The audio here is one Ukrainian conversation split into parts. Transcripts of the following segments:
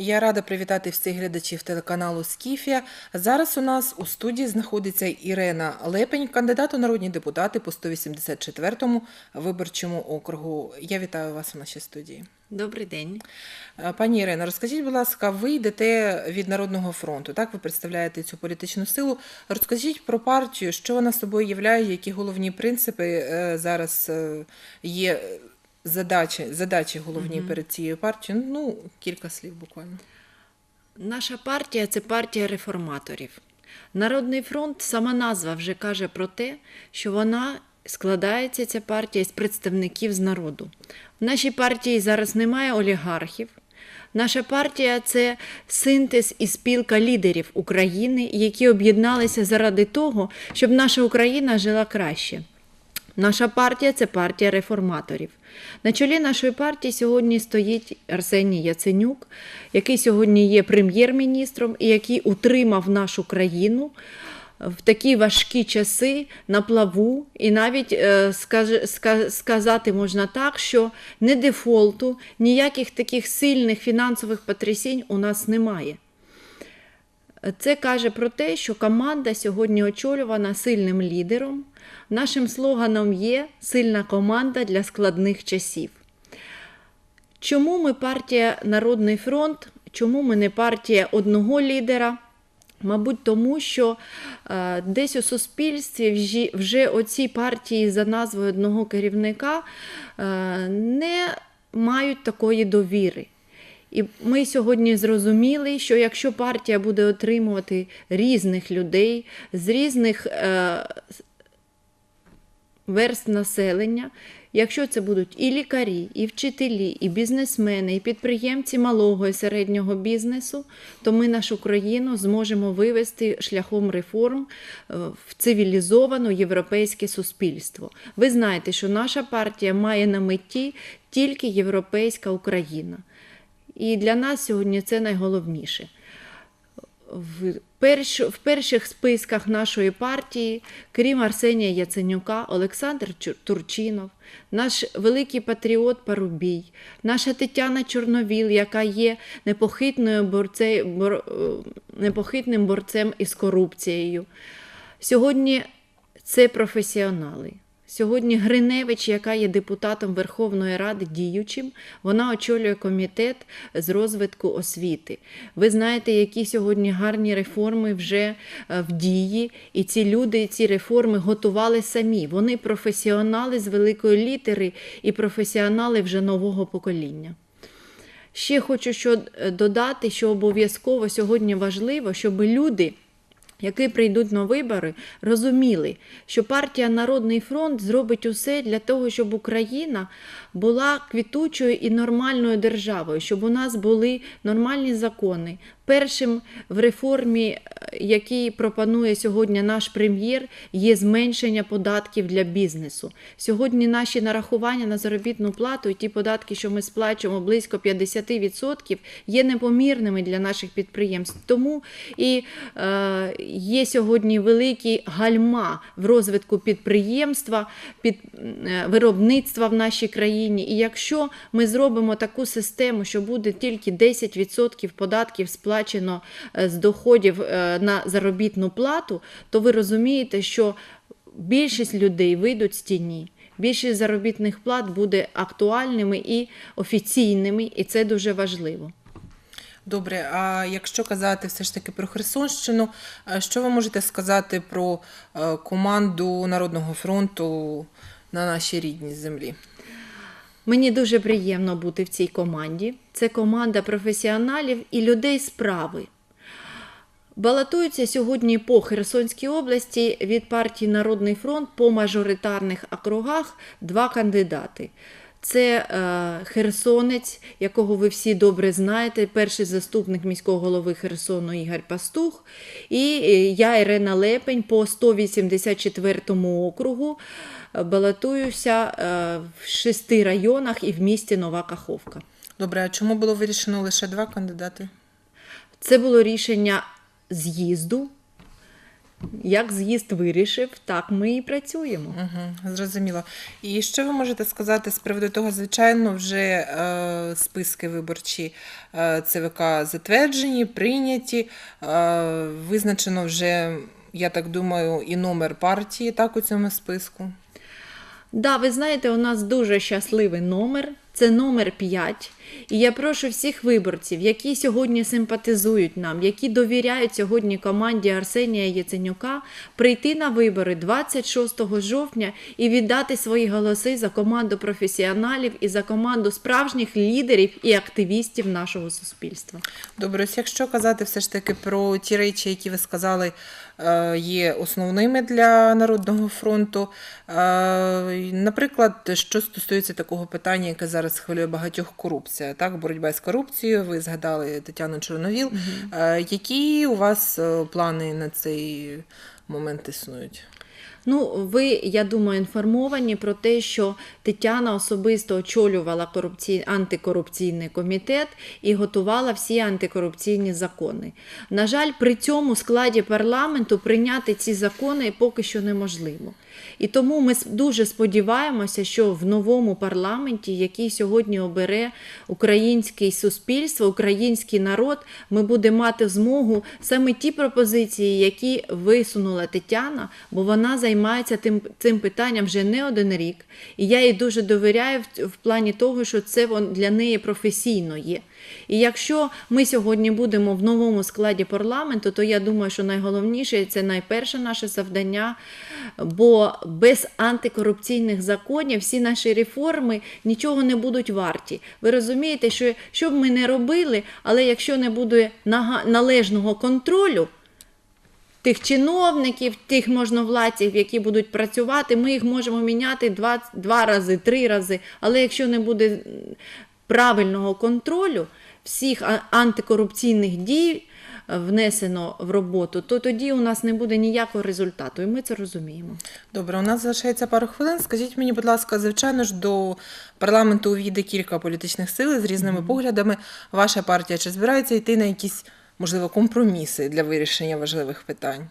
Я рада привітати всіх глядачів телеканалу Скіфія. Зараз у нас у студії знаходиться Ірена Лепень, кандидат у народні депутати по 184-му виборчому округу. Я вітаю вас у нашій студії. Добрий день. Е, Пані Ірена, розкажіть, будь ласка, ви йдете від Народного фронту, так? Ви представляєте цю політичну силу. Розкажіть про партію, що вона собою являє, які головні принципи е, зараз е, є задачі, задачі головні перед цією партією. Ну, кілька слів буквально. Наша партія це партія реформаторів. Народний фронт, сама назва вже каже про те, що вона складається ця партія з представників з народу. В нашій партії зараз немає олігархів. Наша партія це синтез і спілка лідерів України, які об'єдналися заради того, щоб наша Україна жила краще. Наша партія це партія реформаторів. На чолі нашої партії сьогодні стоїть Арсеній Яценюк, який сьогодні є прем'єр-міністром і який утримав нашу країну в такі важкі часи на плаву, і навіть е, сказати можна так, що не дефолту, ніяких таких сильних фінансових потрясінь у нас немає. Це каже про те, що команда сьогодні очолювана сильним лідером. Нашим слоганом є сильна команда для складних часів. Чому ми партія Народний фронт? Чому ми не партія одного лідера? Мабуть, тому що е, десь у суспільстві вже, вже оці партії за назвою одного керівника е, не мають такої довіри. І ми сьогодні зрозуміли, що якщо партія буде отримувати різних людей з різних е, верст населення, якщо це будуть і лікарі, і вчителі, і бізнесмени, і підприємці малого і середнього бізнесу, то ми нашу країну зможемо вивести шляхом реформ е, в цивілізоване європейське суспільство. Ви знаєте, що наша партія має на меті тільки європейська Україна. І для нас сьогодні це найголовніше. В, перш, в перших списках нашої партії, крім Арсенія Яценюка, Олександр Турчинов, наш великий патріот Парубій, наша Тетяна Чорновіл, яка є непохитною борце, бор, е, непохитним борцем із корупцією. Сьогодні це професіонали. Сьогодні Гриневич, яка є депутатом Верховної Ради діючим, вона очолює комітет з розвитку освіти. Ви знаєте, які сьогодні гарні реформи вже е, в дії, і ці люди ці реформи готували самі. Вони професіонали з великої літери і професіонали вже нового покоління. Ще хочу що е, додати, що обов'язково сьогодні важливо, щоб люди, які прийдуть на вибори, розуміли, що партія Народний фронт зробить усе для того, щоб Україна була квітучою і нормальною державою, щоб у нас були нормальні закони. Першим в реформі, е, який пропонує сьогодні наш прем'єр, є зменшення податків для бізнесу. Сьогодні наші нарахування на заробітну плату і ті податки, що ми сплачуємо близько 50%, є непомірними для наших підприємств. Тому і е, є сьогодні великі гальма в розвитку підприємства, під, е, виробництва в нашій країні. І якщо ми зробимо таку систему, що буде тільки 10% податків сплачено е, з доходів е, на заробітну плату, то ви розумієте, що більшість людей вийдуть з тіні. Більшість заробітних плат буде актуальними і офіційними, і це дуже важливо. Добре, а якщо казати все ж таки про Херсонщину, е, що ви можете сказати про команду Народного фронту на нашій рідній землі? Мені дуже приємно бути в цій команді. Це команда професіоналів і людей справи. Балотуються сьогодні по Херсонській області від партії Народний фронт по мажоритарних округах два кандидати. Це е, Херсонець, якого ви всі добре знаєте, перший заступник міського голови Херсону Ігор Пастух, і е, я, Ірена Лепень, по 184 округу е, балотуюся е, в шести районах і в місті Нова Каховка. Добре, а чому було вирішено лише два кандидати? Це було рішення з'їзду. Як з'їзд вирішив, так ми і працюємо. Угу, зрозуміло. І що ви можете сказати з приводу того, звичайно, вже е, списки виборчі е, ЦВК затверджені, прийняті, е, визначено вже, я так думаю, і номер партії так у цьому списку. Да, ви знаєте, у нас дуже щасливий номер. Це номер 5. І я прошу всіх виборців, які сьогодні симпатизують нам, які довіряють сьогодні команді Арсенія Яценюка, прийти на вибори 26 жовтня і віддати свої голоси за команду професіоналів і за команду справжніх лідерів і активістів нашого суспільства. Добре, ось якщо казати все ж таки про ті речі, які ви сказали, е, є основними для Народного фронту. Е, Наприклад, що стосується такого питання, яке зараз хвилює багатьох корупція, так, боротьба з корупцією, ви згадали Тетяну Чорновіл. Е, Які у вас е, плани на цей момент існують? Ну, ви, я думаю, інформовані про те, що Тетяна особисто очолювала корупцій... антикорупційний комітет і готувала всі антикорупційні закони. На жаль, при цьому складі парламенту прийняти ці закони поки що неможливо. І тому ми дуже сподіваємося, що в новому парламенті, який сьогодні обере українське суспільство, український народ, ми будемо мати змогу саме ті пропозиції, які висунула Тетяна, бо вона займається тим, цим питанням вже не один рік. І я їй дуже довіряю в, в плані того, що це для неї професійно є. І якщо ми сьогодні будемо в новому складі парламенту, то я думаю, що найголовніше це найперше наше завдання, бо без антикорупційних законів всі наші реформи нічого не будуть варті. Ви розумієте, що що б ми не робили, але якщо не буде належного контролю, тих чиновників, тих можновладців, які будуть працювати, ми їх можемо міняти два, два рази, три рази. Але якщо не буде правильного контролю всіх антикорупційних дій е, внесено в роботу, то тоді у нас не буде ніякого результату, і ми це розуміємо. Добре, у нас залишається пару хвилин. Скажіть мені, будь ласка, звичайно ж, до парламенту увійде кілька політичних сил з різними поглядами. Ваша партія чи збирається йти на якісь, можливо, компроміси для вирішення важливих питань?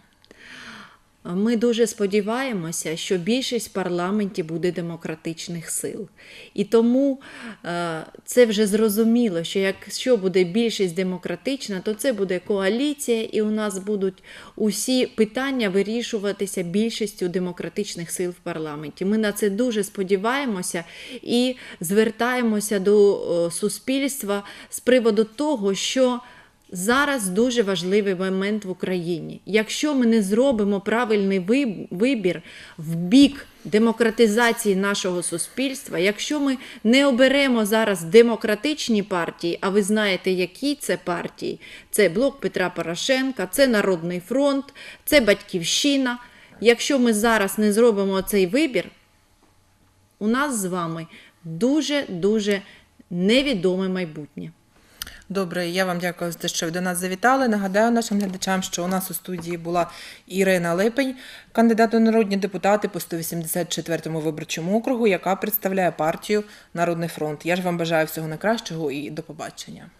Ми дуже сподіваємося, що більшість в парламенті буде демократичних сил. І тому е, це вже зрозуміло, що якщо буде більшість демократична, то це буде коаліція, і у нас будуть усі питання вирішуватися більшістю демократичних сил в парламенті. Ми на це дуже сподіваємося і звертаємося до е, суспільства з приводу того, що Зараз дуже важливий момент в Україні. Якщо ми не зробимо правильний вибір в бік демократизації нашого суспільства, якщо ми не оберемо зараз демократичні партії, а ви знаєте, які це партії, це блок Петра Порошенка, це Народний фронт, це Батьківщина. Якщо ми зараз не зробимо цей вибір, у нас з вами дуже дуже невідоме майбутнє. Добре, я вам дякую за те, що ви до нас завітали. Нагадаю нашим глядачам, що у нас у студії була Ірина Липень, кандидат у народні депутати по 184-му виборчому округу, яка представляє партію Народний фронт. Я ж вам бажаю всього найкращого і до побачення.